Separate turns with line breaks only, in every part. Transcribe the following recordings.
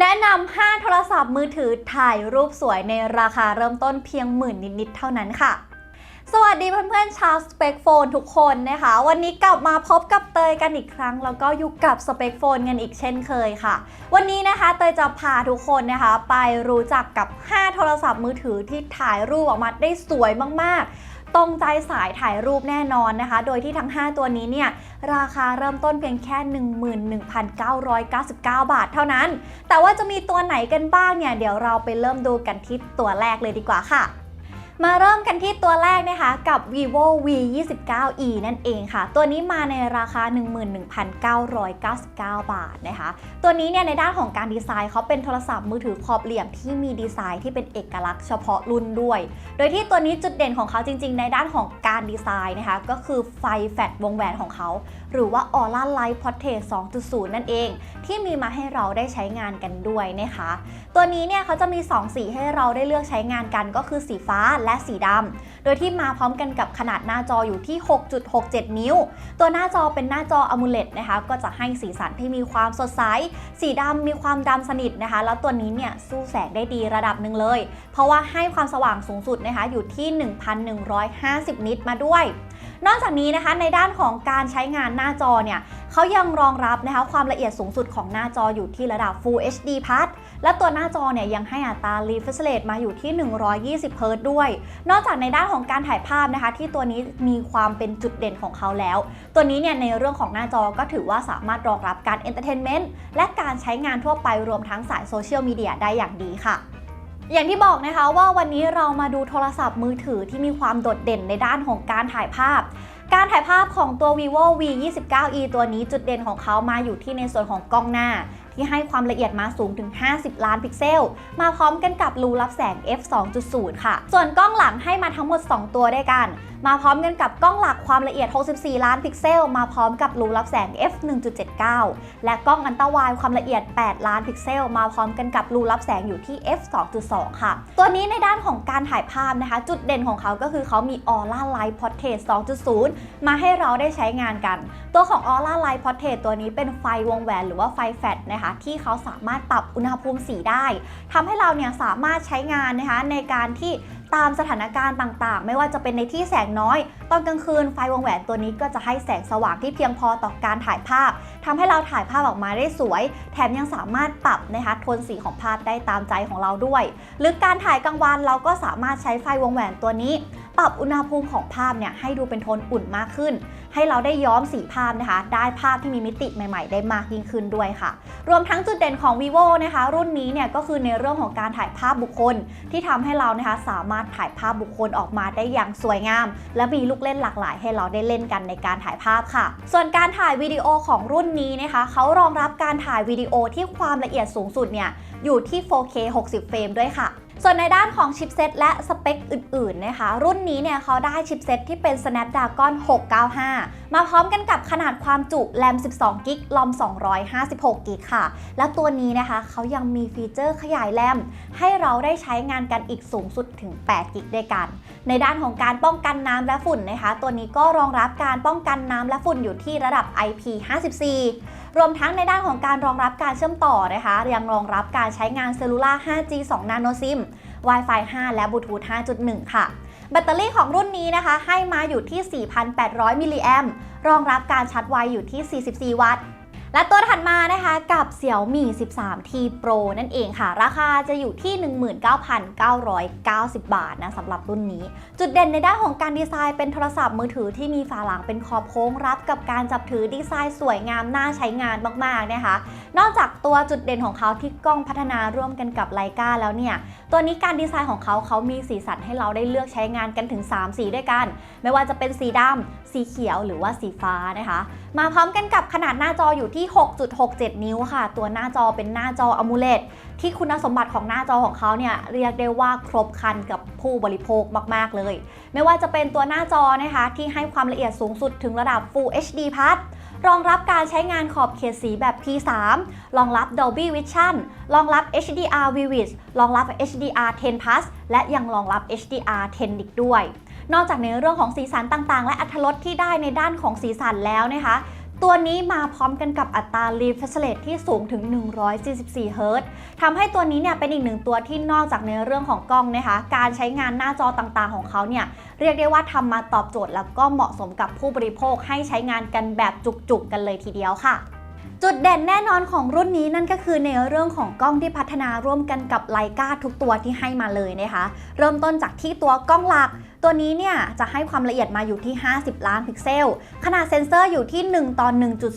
แนะนำ5โทรศัพท์มือถือถ่ายรูปสวยในราคาเริ่มต้นเพียงหมื่นนิดๆเท่านั้นค่ะสวัสดีเพื่อนๆชาวสเปกโฟนทุกคนนะคะ วันนี้กลับมาพบกับเตยกันอีกครั้ง แล้วก็อยู่กับสเปกโฟนกันอีกเช่นเคยค่ะ วันนี้นะคะเตยจะพาทุกคนนะคะ ไปรู้จักกับ 5 โทรศัพท์มือถือที่ถ่ายรูปออกมาได้สวยมากๆ ตรงใจสายถ่ายรูปแน่นอนนะคะ โดยที่ทั้ง 5 ตัวนี้เนี่ยราคาเริ่มต้นเพียงแค่ 11,999 บาทเท่านั้น แต่ว่าจะมีตัวไหนกันบ้างเนี่ยเดี๋ยวเราไปเริ่มดูกันที่ตัวแรกเลยดีกว่าค่ะ มาเริ่มกันที่ตัวแรกนะคะกับ vivo v 2 9 e นั่นเองค่ะ ตัวนี้มาในราคา 11,999 บาทนะคะ ตัวนี้เนี่ยในด้านของการดีไซน์เขาเป็นโทรศัพท์มือถือขอบเหลี่ยมที่มีดีไซน์ที่เป็นเอกลักษณ์เฉพาะรุ่นด้วย โดยที่ตัวนี้จุดเด่นของเขาจริง ๆ ในด้านของการดีไซน์นะคะ ก็คือไฟแฟลชวงแหวนของเขา หรือว่า Aura Light Portrait 2.0 นั่นเอง ที่มีมาให้เราได้ใช้งานกันด้วยนะคะ ตัวนี้เนี่ยเขาจะมี 2 สีให้เราได้เลือกใช้งานกันก็คือสีฟ้าและสีดำ โดยที่มาพร้อมกันกับขนาดหน้าจออยู่ที่ 6.67 นิ้ว ตัวหน้าจอเป็นหน้าจอ AMOLED นะคะก็จะให้สีสันที่มีความสดใส สีดำมีความดำสนิทนะคะ แล้วตัวนี้เนี่ยสู้แสงได้ดีระดับหนึ่งเลย เพราะว่าให้ความสว่างสูงสุดนะคะอยู่ที่ 1,150 นิตมาด้วย นอกจากนี้นะคะในด้านของการใช้งานหน้าจอเนี่ยเขายังรองรับนะคะความละเอียดสูงสุดของหน้าจออยู่ที่ระดับ Full HD Plus และตัวหน้าจอเนี่ยยังให้อัตรา refresh rate มาอยู่ที่ 120 Hz ด้วย นอกจากในด้านของการถ่ายภาพนะคะ ที่ตัวนี้มีความเป็นจุดเด่นของเขาแล้ว ตัวนี้เนี่ยในเรื่องของหน้าจอก็ถือว่าสามารถรองรับการ entertainment และการใช้งานทั่วไปรวมทั้งสายโซเชียลมีเดียได้อย่างดีค่ะ อย่างที่บอกนะคะว่าวันนี้เรามาดูโทรศัพท์มือถือที่มีความโดดเด่นในด้านของการถ่ายภาพ การถ่ายภาพของตัว vivo v 2 9 e ตัวนี้จุดเด่นของเขามาอยู่ที่ในส่วนของกล้องหน้า ที่ให้ความละเอียดมาสูงถึง 50 ล้านพิกเซล มาพร้อมกันกับรูรับแสง f 2.0 ค่ะ ส่วนกล้องหลังให้มาทั้งหมด 2 ตัวด้วยกัน มาพร้อมกันกับกล้องหลักความละเอียด 64 ล้านพิกเซล มาพร้อมกับรูรับแสง f 1.79 และกล้องอันตราวด์ความละเอียด 8 ล้านพิกเซล มาพร้อมกันกับรูรับแสงอยู่ที่ f 2.2 ค่ะ ตัวนี้ในด้านของการถ่ายภาพนะคะ จุดเด่นของเขาก็คือเขามี Aura Light Portrait 2.0 มาให้เราได้ใช้งานกัน ตัวของ Aura Light Portrait ตัวนี้เป็นไฟวงแหวนหรือว่าไฟแฟลชนะคะที่เขาสามารถปรับอุณหภูมิสีได้ทำให้เราเนี่ยสามารถใช้งานนะคะในการที่ ตามสถานการณ์ต่างๆ ไม่ว่าจะเป็นในที่แสงน้อย ตอนกลางคืนไฟวงแหวนตัวนี้ก็จะให้แสงสว่างที่เพียงพอต่อการถ่ายภาพทำให้เราถ่ายภาพออกมาได้สวย แถมยังสามารถปรับนะคะโทนสีของภาพได้ตามใจของเราด้วย หรือการถ่ายกลางวันเราก็สามารถใช้ไฟวงแหวนตัวนี้ ปรับอุณหภูมิของภาพเนี่ยให้ดูเป็นโทนอุ่นมากขึ้น ให้เราได้ย้อมสีภาพนะคะ ได้ภาพที่มีมิติใหม่ ๆ ได้มากยิ่งขึ้นด้วยค่ะ รวมทั้งจุดเด่นของ vivo นะคะ รุ่นนี้เนี่ยก็คือในเรื่องของการถ่ายภาพบุคคล ที่ทำให้เรานะคะสามารถถ่ายภาพบุคคลออกมาได้อย่างสวยงาม และมีลูกเล่นหลากหลาย ให้เราได้เล่นกันในการถ่ายภาพค่ะ ส่วนการถ่ายวิดีโอของรุ่นนี้นะคะเขารองรับการถ่ายวิดีโอที่ความละเอียดสูงสุดเนี่ยอยู่ที่ 4K 60 เฟรมด้วยค่ะ ส่วนในด้านของชิปเซตและสเปคอื่นๆนะคะ รุ่นนี้เนี่ยเขาได้ชิปเซตที่เป็น Snapdragon 695 มาพร้อมกันกับขนาดความจุแรม 12 กิกลอม 256 กิกค่ะ และตัวนี้นะคะเขายังมีฟีเจอร์ขยายแรมให้เราได้ใช้งานกันอีกสูงสุดถึง 8 กิกด้วยกัน ในด้านของการป้องกันน้ำและฝุ่นนะคะ ตัวนี้ก็รองรับการป้องกันน้ำและฝุ่นอยู่ที่ระดับ IP54 รวมทั้งในด้านของการรองรับการเชื่อมต่อนะคะยังรองรับการใช้งานเซลลูล่า 5G 2 Nano SIM Wi-Fi 5 และบลูทูธ5.1 ค่ะ แบตเตอรี่ของรุ่นนี้นะคะ ให้มาอยู่ที่ 4,800 มิลลิแอมรองรับการชาร์จไวอยู่ที่ 44 วัตต์ และตัวถัดมานะคะกับ Xiaomi 13T Pro นั่นเองค่ะ ราคาจะอยู่ที่ 19,990 บาทนะสำหรับรุ่นนี้ จุดเด่นในด้านของการดีไซน์เป็นโทรศัพท์มือถือที่มีฝาหลังเป็นขอบโค้งรับกับการจับถือดีไซน์สวยงามน่าใช้งานมากๆนะคะ นอกจากตัวจุดเด่นของเขาที่กล้องพัฒนาร่วมกันกับไลกาแล้วเนี่ย ตัวนี้การดีไซน์ของเขาเขามีสีสันให้เราได้เลือกใช้งานกันถึง 3 สีด้วยกัน ไม่ว่าจะเป็นสีดำสีเขียวหรือว่าสีฟ้านะคะ มาพร้อมกันกับขนาดหน้าจออยู่ที่ 6.67 นิ้วค่ะ ตัวหน้าจอเป็นหน้าจอ AMOLED ที่คุณสมบัติของหน้าจอของเขาเนี่ยเรียกได้ว่าครบครันกับผู้บริโภคมาก ๆ เลย ไม่ว่าจะเป็นตัวหน้าจอนะคะที่ให้ความละเอียดสูงสุดถึงระดับ Full HD Plus รองรับการใช้งานขอบเขตสีแบบ P3 รองรับ Dolby Vision รองรับ HDR Vivid รองรับ HDR 10 Plus และยังรองรับ HDR 10อีกด้วย นอกจากในเรื่องของสีสันต่างๆ และอัตรถรสที่ได้ในด้านของสีสันแล้วนะคะ ตัวนี้มาพร้อมกันกับอัตรา refresh rate ที่สูงถึง 144เฮิรตซ์ทำให้ตัวนี้เนี่ยเป็นอีกหนึ่งตัวที่นอกจากในเรื่องของกล้องนะคะ การใช้งานหน้าจอต่างๆของเขาเนี่ยเรียกได้ว่าทำมาตอบโจทย์แล้วก็เหมาะสมกับผู้บริโภคให้ใช้งานกันแบบจุกๆ กันเลยทีเดียวค่ะจุดเด่นแน่นอนของรุ่นนี้นั่นก็คือในเรื่องของกล้องที่พัฒนาร่วมกันกับไลกาทุกตัวที่ให้มาเลยนะคะ เริ่มต้นจากที่ตัวกล้องหลัก ตัวนี้เนี่ยจะให้ความละเอียดมาอยู่ที่ 50 ล้านพิกเซล ขนาดเซ็นเซอร์อยู่ที่ 1ต่อ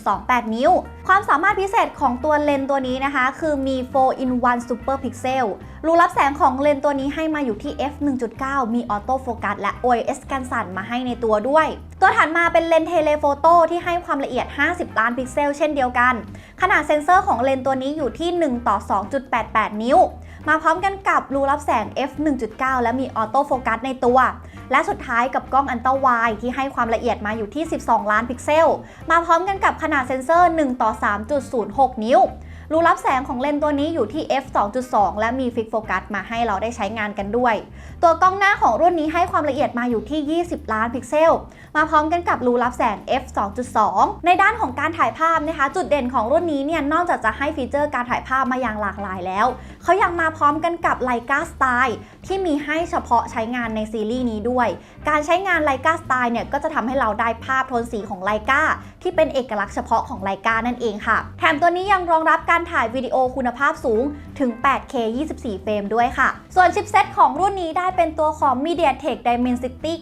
1.28 นิ้ว ความสามารถพิเศษของตัวเลนตัวนี้นะคะ คือมี 4 in 1 super pixel รูรับแสงของเลนตัวนี้ให้มาอยู่ที่ f 1.9 มีออโต้โฟกัสและ OIS กันสั่นมาให้ในตัวด้วย ตัวถัดมาเป็นเลนเทเลโฟโต้ที่ให้ความละเอียด 50 ล้านพิกเซล เช่นเดียวกัน ขนาดเซ็นเซอร์ของเลนตัวนี้อยู่ที่ 1 ต่อ 2.88 นิ้ว มาพร้อมกันกับรูรับแสง f 1.9 และมีออโต้โฟกัสในตัว และสุดท้ายกับกล้องอันเตอร์ไวที่ให้ความละเอียดมาอยู่ที่ 12 ล้านพิกเซล มาพร้อมกันกับขนาดเซ็นเซอร์ 1 ต่อ 3.06 นิ้ว รูรับแสงของเลนส์ตัวนี้อยู่ที่ f 2.2 และมีฟิกโฟกัสมาให้เราได้ใช้งานกันด้วย ตัวกล้องหน้าของรุ่นนี้ให้ความละเอียดมาอยู่ที่ 20 ล้านพิกเซล มาพร้อมกันกับรูรับแสง f 2.2 ในด้านของการถ่ายภาพนะคะ จุดเด่นของรุ่นนี้เนี่ยนอกจากจะให้ฟีเจอร์การถ่ายภาพมาอย่างหลากหลายแล้ว เขายังมาพร้อมกันกับไลกาสไตล์ที่มีให้เฉพาะใช้งานในซีรีส์นี้ด้วย การใช้งานไลกาสไตล์เนี่ยก็จะทำให้เราได้ภาพโทนสีของไลกาที่เป็นเอกลักษณ์เฉพาะของไลกานั่นเองค่ะ แถมตัวนี้ยังรองรับการการถ่ายวิดีโอคุณภาพสูงถึง 8K 24 เฟรมด้วยค่ะ ส่วนชิปเซตของรุ่นนี้ได้เป็นตัวของ MediaTek Dimensity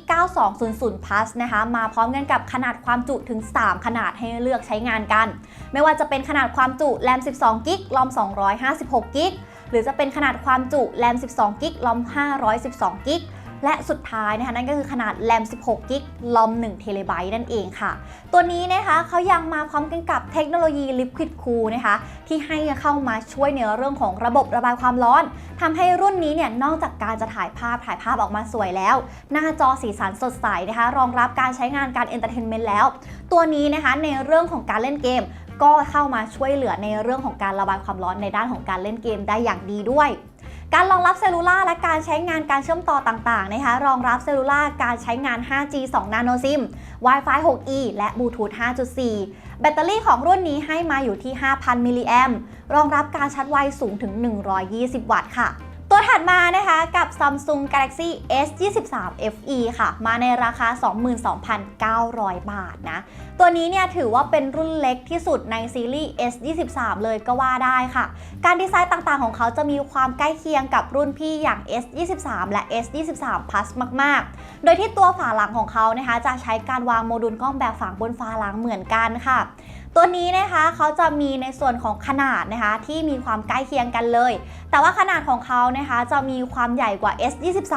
9200 Plus นะคะ มาพร้อมกันกับขนาดความจุถึง 3 ขนาดให้เลือกใช้งานกัน ไม่ว่าจะเป็นขนาดความจุแรม12กิกลอม 256กิกหรือจะเป็นขนาดความจุแรม12กิกลอม 512กิก และสุดท้ายนะคะนั่นก็คือขนาดแรม 16 กิกลอม1เทเลไบต์นั่นเองค่ะ ตัวนี้นะคะเขายังมาพร้อมกันกับเทคโนโลยี Liquid Cool นะคะที่ให้เข้ามาช่วยในเรื่องของระบบระบายความร้อนทำให้รุ่นนี้เนี่ยนอกจากการจะถ่ายภาพถ่ายภาพออกมาสวยแล้ว หน้าจอสีสันสดใสนะคะ รองรับการใช้งานการเอนเตอร์เทนเมนต์แล้ว ตัวนี้นะคะในเรื่องของการเล่นเกม ก็เข้ามาช่วยเหลือในเรื่องของการระบายความร้อนในด้านของการเล่นเกมได้อย่างดีด้วย การรองรับเซลลูล่าและการใช้งานการเชื่อมต่อต่างๆนะคะรองรับเซลลูล่าการใช้งาน 5G 2 Nano SIM Wi-Fi 6E และ Bluetooth 5.4 แบตเตอรี่ของรุ่นนี้ให้มาอยู่ที่ 5,000 มิลลิแอมรองรับการชาร์จไวสูงถึง 120 วัตต์ค่ะ ตัวถัดมานะคะกับ Samsung Galaxy S23 FE ค่ะ มาในราคา 22,900 บาทนะ ตัวนี้เนี่ยถือว่าเป็นรุ่นเล็กที่สุดในซีรีส์ S23 เลยก็ว่าได้ค่ะ การดีไซน์ต่างๆของเขาจะมีความใกล้เคียงกับรุ่นพี่อย่าง S23 และ S23 Plus มาก ๆ โดยที่ตัวฝาหลังของเขานะคะจะใช้การวางโมดูลกล้องแบบฝังบนฝาหลังเหมือนกันค่ะ ตัวนี้นะคะเขาจะมีในส่วนของขนาดนะคะที่มีความใกล้เคียงกันเลย แต่ว่าขนาดของเขานะคะจะมีความใหญ่กว่า S23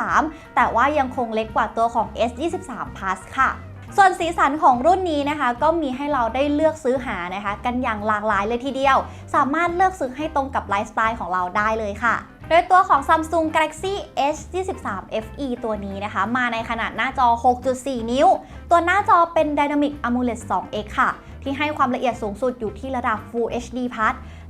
แต่ว่ายังคงเล็กกว่าตัวของ S23 Plus ค่ะส่วนสีสันของรุ่นนี้นะคะ ก็มีให้เราได้เลือกซื้อหานะคะ กันอย่างหลากหลายเลยทีเดียว สามารถเลือกซื้อให้ตรงกับไลฟ์สไตล์ของเราได้เลยค่ะ โดยตัวของ Samsung Galaxy S23 FE ตัวนี้นะคะ มาในขนาดหน้าจอ 6.4 นิ้ว ตัวหน้าจอเป็น Dynamic AMOLED 2X ค่ะ ที่ให้ความละเอียดสูงสุดอยู่ที่ระดับ Full HD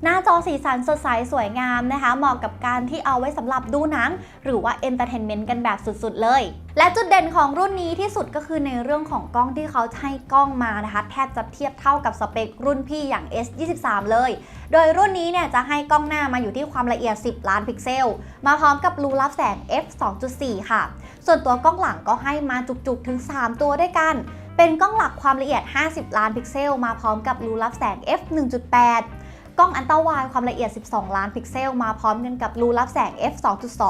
หน้าจอสีสันสดใสสวยงามนะคะ เหมาะกับการที่เอาไว้สำหรับดูหนัง หรือว่าเอนเตอร์เทนเมนต์กันแบบสุดๆ เลย และจุดเด่นของรุ่นนี้ที่สุดก็คือในเรื่องของกล้องที่เขาให้กล้องมานะคะ แทบจะเทียบเท่ากับสเปครุ่นพี่อย่าง S23 เลย โดยรุ่นนี้เนี่ยจะให้กล้องหน้ามาอยู่ที่ความละเอียด 10 ล้านพิกเซล มาพร้อมกับรูรับแสง f 2.4 ค่ะ ส่วนตัวกล้องหลังก็ให้มาจุกๆถึง 3 ตัวด้วยกัน เป็นกล้องหลักความละเอียด 50 ล้านพิกเซล มาพร้อมกับรูรับแสง f 1.8 กล้องอันเตอร์ไวด์ความละเอียด 12 ล้านพิกเซล มาพร้อมกันกับรูรับแสง f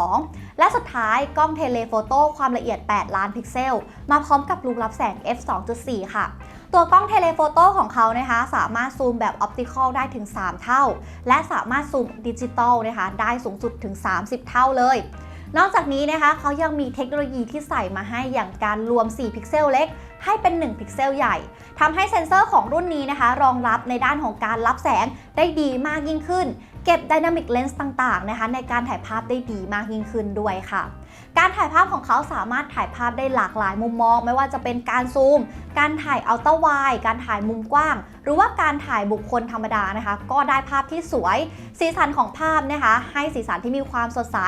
2.2 และสุดท้ายกล้องเทเลโฟโต้ความละเอียด 8 ล้านพิกเซล มาพร้อมกับรูรับแสง f 2.4 ค่ะ ตัวกล้องเทเลโฟโต้ของเขานะคะ สามารถซูมแบบออปติคอลได้ถึง 3 เท่า และสามารถซูมดิจิตอลนะคะได้สูงสุดถึง 30 เท่าเลยนอกจากนี้นะคะเขายังมีเทคโนโลยีที่ใส่มาให้อย่างการรวม 4 พิกเซลเล็ก ให้เป็น 1 พิกเซลใหญ่ทำให้เซ็นเซอร์ของรุ่นนี้นะคะ รองรับในด้านของการรับแสงได้ดีมากยิ่งขึ้น เก็บดินามิกเลนส์ต่างๆนะคะ ในการถ่ายภาพได้ดีมากยิ่งขึ้นด้วยค่ะการถ่ายภาพของเขาสามารถถ่ายภาพได้หลากหลายมุมมอง ไม่ว่าจะเป็นการซูม การถ่ายอัลตร้าไวด์การถ่ายมุมกว้าง หรือว่าการถ่ายบุคคลธรรมดานะคะ ก็ได้ภาพที่สวย สีสันของภาพนะคะ ให้สีสันที่มีความสดใส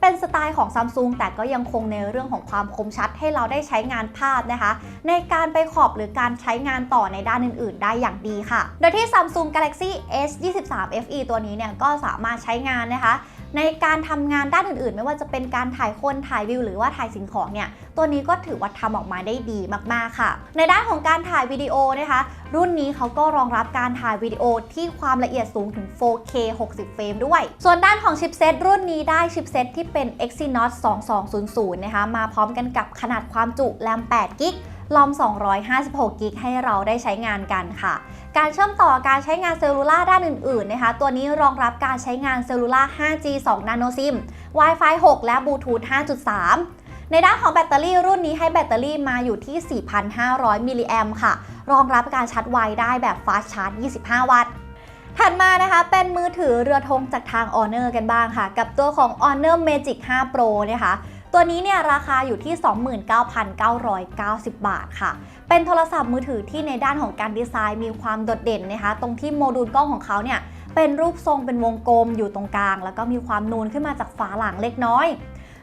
เป็นสไตล์ของซัมซุงแต่ก็ยังคงในเรื่องของความคมชัดให้เราได้ใช้งานภาพนะคะ ในการไปขอบหรือการใช้งานต่อในด้านอื่น ๆ ได้อย่างดีค่ะ โดยที่ Samsung Galaxy S 23 FE ตัวนี้เนี่ยก็สามารถใช้งานนะคะ ในการทำงานด้านอื่นๆ ไม่ว่าจะเป็นการถ่ายคนถ่ายวิว หรือว่าถ่ายสิ่งของเนี่ยตัวนี้ก็ถือว่าทำออกมาได้ดีมากๆค่ะ ในด้านของการถ่ายวิดีโอนะคะ รุ่นนี้เขาก็รองรับการถ่ายวิดีโอที่ความละเอียดสูงถึง 4K 60 เฟรมด้วย ส่วนด้านของชิปเซตรุ่นนี้ได้ชิปเซตที่เป็น Exynos 2200 นะคะมาพร้อมกันกับขนาดความจุแรม8กิก ลอม 256 กิกให้เราได้ใช้งานกันค่ะ การเชื่อมต่อการใช้งานเซลลูล่าด้านอื่นๆนะคะ ตัวนี้รองรับการใช้งานเซลลูล่า 5G 2 Nano SIM Wi-Fi 6 และบลูทูธ5.3ในด้านของแบตเตอรี่รุ่นนี้ให้แบตเตอรี่มาอยู่ที่ 4,500 มิลลิแอมค่ะ รองรับการชาร์จไวได้แบบฟาสชาร์จ 25 วัตต์ ถัดมานะคะ เป็นมือถือเรือธงจากทาง Honor กันบ้างค่ะ กับตัวของ Honor Magic 5 Pro นะคะ ตัวนี้เนี่ยราคาอยู่ที่ 29,990 บาทค่ะ เป็นโทรศัพท์มือถือที่ในด้านของการดีไซน์มีความโดดเด่นนะคะ ตรงที่โมดูลกล้องของเขาเนี่ยเป็นรูปทรงเป็นวงกลมอยู่ตรงกลาง แล้วก็มีความนูนขึ้นมาจากฝาหลังเล็กน้อย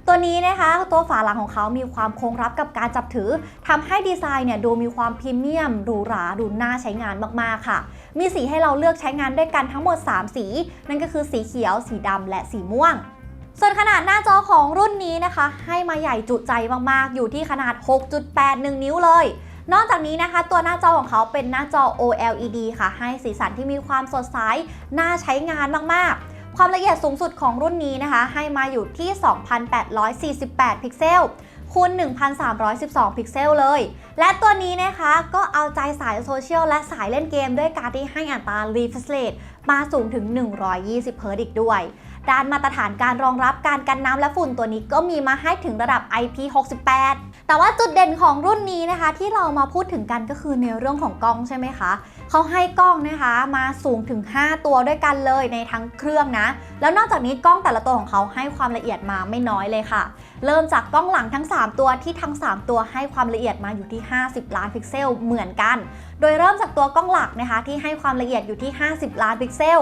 ตัวนี้นะคะตัวฝาหลังของเขามีความคงรับกับการจับถือทำให้ดีไซน์เนี่ยดูมีความพรีเมียมหรูหราดูน่าใช้งานมากๆค่ะ มีสีให้เราเลือกใช้งานด้วยกันทั้งหมด 3 สี นั่นก็คือสีเขียว สีดำและสีม่วง ส่วนขนาดหน้าจอของรุ่นนี้นะคะ ให้มาใหญ่จุใจมากๆ อยู่ที่ขนาด 6.81 นิ้วเลย นอกจากนี้นะคะ ตัวหน้าจอของเขาเป็นหน้าจอ OLED ค่ะ ให้สีสันที่มีความสดใสน่าใช้งานมากๆ ความละเอียดสูงสุดของรุ่นนี้นะคะ ให้มาอยู่ที่ 2848 พิกเซลคูณ 1,312 พิกเซลเลย และตัวนี้นะคะก็เอาใจสายโซเชียลและสายเล่นเกมด้วยการที่ให้อัตรา refresh rate มาสูงถึง 120 เฮิร์ตอีกด้วย ด้านมาตรฐานการรองรับการกันน้ำและฝุ่นตัวนี้ก็มีมาให้ถึงระดับ IP68 แต่ว่าจุดเด่นของรุ่นนี้นะคะ ที่เรามาพูดถึงกันก็คือในเรื่องของกล้องใช่ไหมคะเขาให้กล้องนะคะมาสูงถึง 5 ตัวด้วยกันเลยในทั้งเครื่องนะ แล้วนอกจากนี้กล้องแต่ละตัวของเขาให้ความละเอียดมาไม่น้อยเลยค่ะ เริ่มจากกล้องหลังทั้ง 3 ตัวที่ทั้ง 3 ตัวให้ความละเอียดมาอยู่ที่ 50 ล้านพิกเซลเหมือนกัน โดยเริ่มจากตัวกล้องหลักนะคะที่ให้ความละเอียดอยู่ที่ 50 ล้านพิกเซล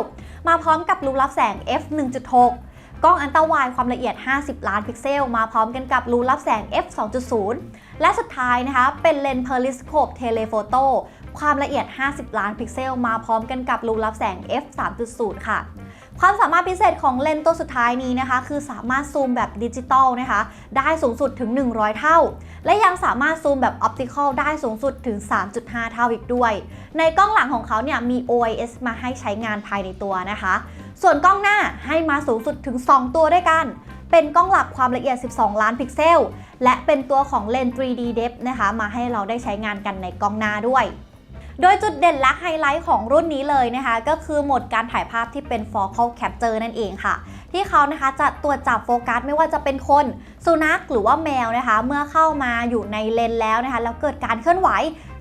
มาพร้อมกับรูรับแสง f 1.6 กล้องอันตาวด์ความละเอียด 50 ล้านพิกเซล มาพร้อมกันกับรูรับแสง f 2.0 และสุดท้ายนะคะ เป็นเลนส์เพอริสโคปเทเลโฟโตความละเอียด 50 ล้านพิกเซล มาพร้อมกันกับรูรับแสง f 3.0 ค่ะ ความสามารถพิเศษของเลนส์ตัวสุดท้ายนี้นะคะ คือสามารถซูมแบบดิจิตอลนะคะ ได้สูงสุดถึง 100 เท่า และยังสามารถซูมแบบออปติคอลได้สูงสุดถึง 3.5 เท่าอีกด้วย ในกล้องหลังของเขาเนี่ยมี OIS มาให้ใช้งานภายในตัวนะคะ ส่วนกล้องหน้าให้มาสูงสุดถึง 2 ตัวด้วยกัน เป็นกล้องหลักความละเอียด 12 ล้านพิกเซล และเป็นตัวของเลนส์ 3D depth นะคะ มาให้เราได้ใช้งานกันในกล้องหน้าด้วย โดยจุดเด่นและไฮไลท์ของรุ่นนี้เลยนะคะ ก็คือโหมดการถ่ายภาพที่เป็น Focal Capture นั่นเองค่ะ ที่เขานะคะจะตรวจจับโฟกัสไม่ว่าจะเป็นคน สุนัขหรือว่าแมวนะคะ เมื่อเข้ามาอยู่ในเลนแล้วนะคะ แล้วเกิดการเคลื่อนไหว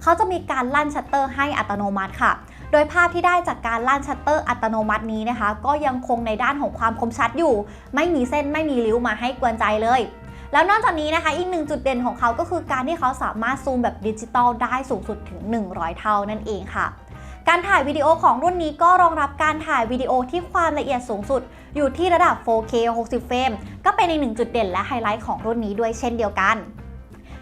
เขาจะมีการลั่นชัตเตอร์ให้อัตโนมัติค่ะ โดยภาพที่ได้จากการลั่นชัตเตอร์อัตโนมัตินี้นะคะ ก็ยังคงในด้านของความคมชัดอยู่ ไม่มีเส้นไม่มีริ้วมาให้กวนใจเลย แล้วนอกจากนี้นะคะอีกหนึ่งจุดเด่นของเขาก็คือการที่เขาสามารถซูมแบบดิจิตอลได้สูงสุดถึง 100 เท่านั่นเองค่ะการถ่ายวิดีโอของรุ่นนี้ก็รองรับการถ่ายวิดีโอที่ความละเอียดสูงสุด อยู่ที่ระดับ 4K 60เฟรม ก็เป็นอีกหนึ่งจุดเด่นและไฮไลท์ของรุ่นนี้ด้วยเช่นเดียวกัน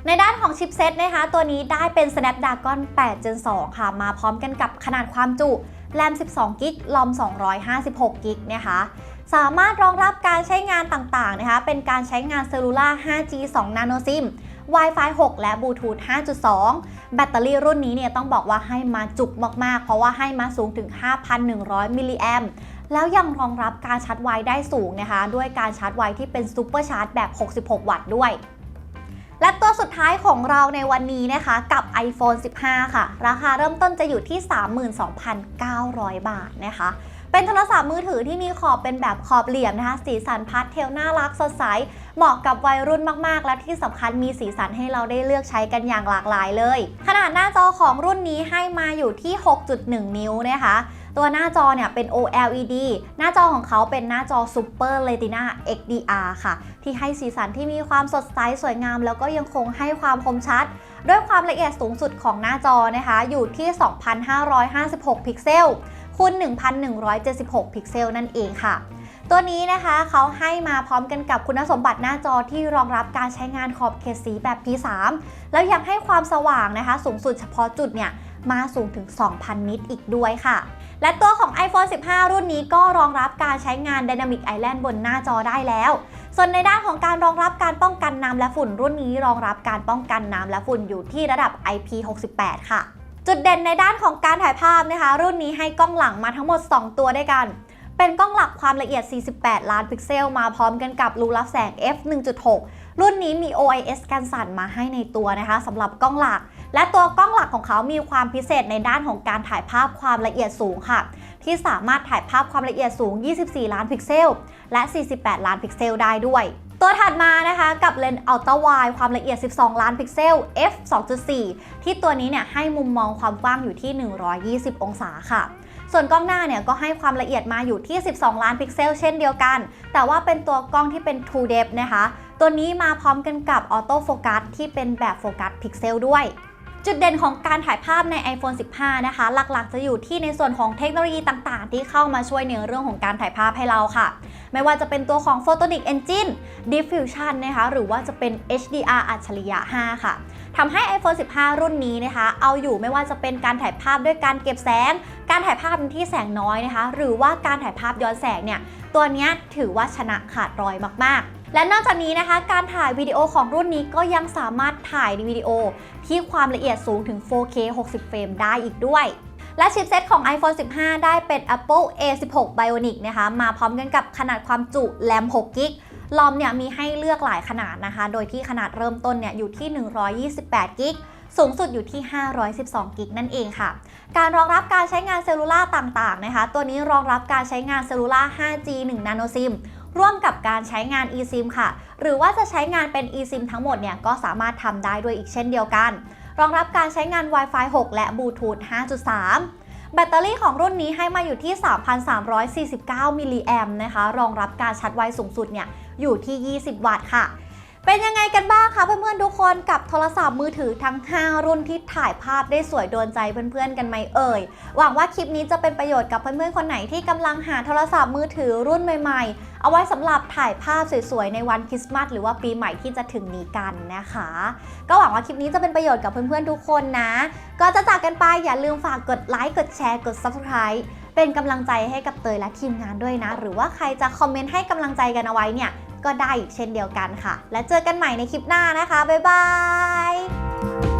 ในด้านของชิปเซตนะคะ ตัวนี้ได้เป็น Snapdragon 8 Gen 2 ค่ะ มาพร้อมกันกับขนาดความจุแรม 12 กิกลอม 256 กิกนะคะ สามารถรองรับการใช้งานต่างๆนะคะ เป็นการใช้งานเซลลูล่า 5G 2 Nano SIM Wi-Fi 6 และบลูทูธ5.2 แบตเตอรี่รุ่นนี้เนี่ยต้องบอกว่าให้มาจุกมากๆ เพราะว่าให้มาสูงถึง 5,100 มิลลิแอมแล้วยังรองรับการชาร์จไวได้สูงนะคะ ด้วยการชาร์จไวที่เป็นซูเปอร์ชาร์จแบบ 66 วัตต์ด้วย และตัวสุดท้ายของเราในวันนี้นะคะ กับ iPhone 15 ค่ะ ราคาเริ่มต้นจะอยู่ที่ 32,900 บาทนะคะ เป็นโทรศัพท์มือถือที่มีขอบเป็นแบบขอบเหลี่ยมนะคะ สีสันพาสเทลน่ารักสดใส เหมาะกับวัยรุ่นมาก ๆ และที่สำคัญมีสีสันให้เราได้เลือกใช้กันอย่างหลากหลายเลย ขนาดหน้าจอของรุ่นนี้ให้มาอยู่ที่ 6.1 นิ้วนะคะ ตัวหน้าจอเนี่ยเป็น OLED หน้าจอของเขาเป็นหน้าจอ Super Retina XDR ค่ะ ที่ให้สีสันที่มีความสดใสสวยงาม แล้วก็ยังคงให้ความคมชัด ด้วยความละเอียดสูงสุดของหน้าจอนะคะ อยู่ที่ 2,556 พิกเซลคูณ1,176 พิกเซลนั่นเองค่ะ ตัวนี้นะคะเขาให้มาพร้อมกันกับคุณสมบัติหน้าจอที่รองรับการใช้งานขอบเขตสีแบบ P3 แล้วยังให้ความสว่างนะคะ สูงสุดเฉพาะจุดเนี่ยมาสูงถึง 2,000 นิตอีกด้วยค่ะ และตัวของ iPhone 15 รุ่นนี้ก็รองรับการใช้งาน Dynamic Island บนหน้าจอได้แล้ว ส่วนในด้านของการรองรับการป้องกันน้ำและฝุ่น รุ่นนี้รองรับการป้องกันน้ำและฝุ่นอยู่ที่ระดับ IP68 ค่ะ จุดเด่นในด้านของการถ่ายภาพนะคะ รุ่นนี้ให้กล้องหลังมาทั้งหมด 2 ตัวด้วยกัน เป็นกล้องหลักความละเอียด 48 ล้านพิกเซล มาพร้อมกันกับรูรับแสง f 1.6 รุ่นนี้มี OIS กันสั่นมาให้ในตัวนะคะสำหรับกล้องหลัก และตัวกล้องหลักของเขามีความพิเศษในด้านของการถ่ายภาพความละเอียดสูงค่ะ ที่สามารถถ่ายภาพความละเอียดสูง 24 ล้านพิกเซล และ 48 ล้านพิกเซลได้ด้วยตัวถัดมานะคะกับเลนส์อัลตร้าไวความละเอียด 12 ล้านพิกเซล f 2.4 ที่ตัวนี้เนี่ยให้มุมมองความกว้างอยู่ที่ 120 องศาค่ะ ส่วนกล้องหน้าเนี่ยก็ให้ความละเอียดมาอยู่ที่ 12 ล้านพิกเซล เช่นเดียวกัน แต่ว่าเป็นตัวกล้องที่เป็น True Depth นะคะ ตัวนี้มาพร้อมกันกับออโต้โฟกัสที่เป็นแบบโฟกัสพิกเซลด้วย จุดเด่นของการถ่ายภาพใน iPhone 15 นะคะ หลักๆ จะอยู่ที่ในส่วนของเทคโนโลยีต่างๆ ที่เข้ามาช่วยในเรื่องของการถ่ายภาพให้เราค่ะ ไม่ว่าจะเป็นตัวของ Photonic Engine Diffusion นะคะ หรือว่าจะเป็น HDR อัจฉริยะ 5 ค่ะทำให้ iPhone 15 รุ่นนี้นะคะ เอาอยู่ไม่ว่าจะเป็นการถ่ายภาพด้วยการเก็บแสง การถ่ายภาพที่แสงน้อยนะคะ หรือว่าการถ่ายภาพย้อนแสงเนี่ย ตัวนี้ถือว่าชนะขาดรอยมากๆ และนอกจากนี้นะคะ การถ่ายวิดีโอของรุ่นนี้ก็ยังสามารถถ่ายในวิดีโอ ที่ความละเอียดสูงถึง 4K 60 เฟรมได้อีกด้วยและชิปเซตของ iPhone 15 ได้เป็น Apple A16 Bionic นะคะ มาพร้อมกันกับขนาดความจุแรม6กิกลอมเนี่ยมีให้เลือกหลายขนาดนะคะ โดยที่ขนาดเริ่มต้นเนี่ยอยู่ที่ 128กิกสูงสุดอยู่ที่ 512กิกนั่นเองค่ะ การรองรับการใช้งานเซลลูล่าต่างๆนะคะ ตัวนี้รองรับการใช้งานเซลลูล่า 5G 1 Nano SIM ร่วมกับการใช้งาน eSIM ค่ะ หรือว่าจะใช้งานเป็น eSIM ทั้งหมดเนี่ยก็สามารถทำได้ด้วยอีกเช่นเดียวกัน รองรับการใช้งาน Wi-Fi 6 และ Bluetooth 5.3แบตเตอรี่ของรุ่นนี้ให้มาอยู่ที่ 3,349 มิลลิแอมนะคะ รองรับการชาร์จไวสูงสุดเนี่ยอยู่ที่ 20 วัตต์ค่ะ เป็นยังไงกันบ้างคะเพื่อนๆทุกคนกับโทรศัพท์มือถือทั้ง 5 รุ่นที่ถ่ายภาพได้สวยโดนใจเพื่อนๆกันไหมเอ่ย หวังว่าคลิปนี้จะเป็นประโยชน์กับเพื่อนๆคนไหนที่กำลังหาโทรศัพท์มือถือรุ่นใหม่ๆ เอาไว้สำหรับถ่ายภาพสวยๆในวันคริสต์มาสหรือว่าปีใหม่ที่จะถึงนี้กันนะคะ ก็หวังว่าคลิปนี้จะเป็นประโยชน์กับเพื่อนๆทุกคนนะ ก็จะจากกันไปอย่าลืมฝากกดไลค์กดแชร์กด subscribe เป็นกำลังใจให้กับเตยและทีมงานด้วยนะ หรือว่าใครจะคอมเมนต์ให้กำลังใจกันเอาไว้เนี่ย ก็ได้อีกเช่นเดียวกันค่ะ และเจอกันใหม่ในคลิปหน้านะคะ บ๊ายบาย